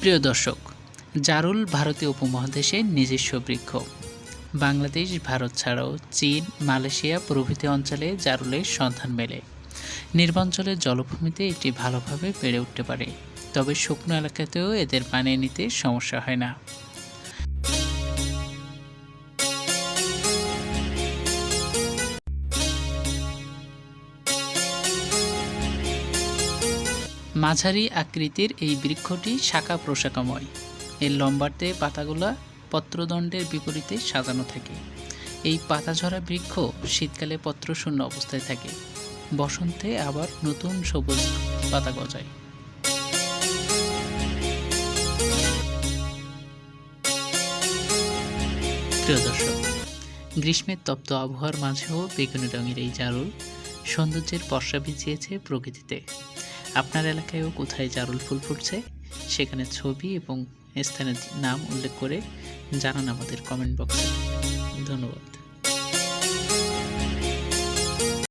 প্রিয় দর্শক, জারুল ভারতীয় উপমহাদেশের নিজস্ব বৃক্ষ। বাংলাদেশ, ভারত ছাড়াও চীন, মালয়েশিয়া প্রভৃতি অঞ্চলে জারুলের সন্ধান মেলে। নির্বাঞ্চলের জলভূমিতে এটি ভালোভাবে বেড়ে উঠতে পারে, তবে শুকনো এলাকাতেও এদের পানি নিতে সমস্যা হয় না। মাঝারি আকৃতির এই বৃক্ষটি শাখা প্রশাখাময় এর লম্বাটে পাতাগুলা পত্রদণ্ডের বিপরীতে সাজানো থাকে। এই পাতাঝরা বৃক্ষ শীতকালে পত্রশূন্য অবস্থায় থাকে। বসন্তে আবার নতুন সবুজ পাতা গজায়। গ্রীষ্মের তপ্ত আবহাওয়ার মাঝেও বেগুনি রঙের এই জারুল সৌন্দর্যের বর্ষা বিছিয়েছে প্রকৃতিতে। আপনার এলাকায়ও কোথায় জারুল ফুল ফুটছে, সেখানে ছবি এবং স্থানের নাম উল্লেখ করে জানান আমাদের কমেন্ট বক্সে ধন্যবাদ।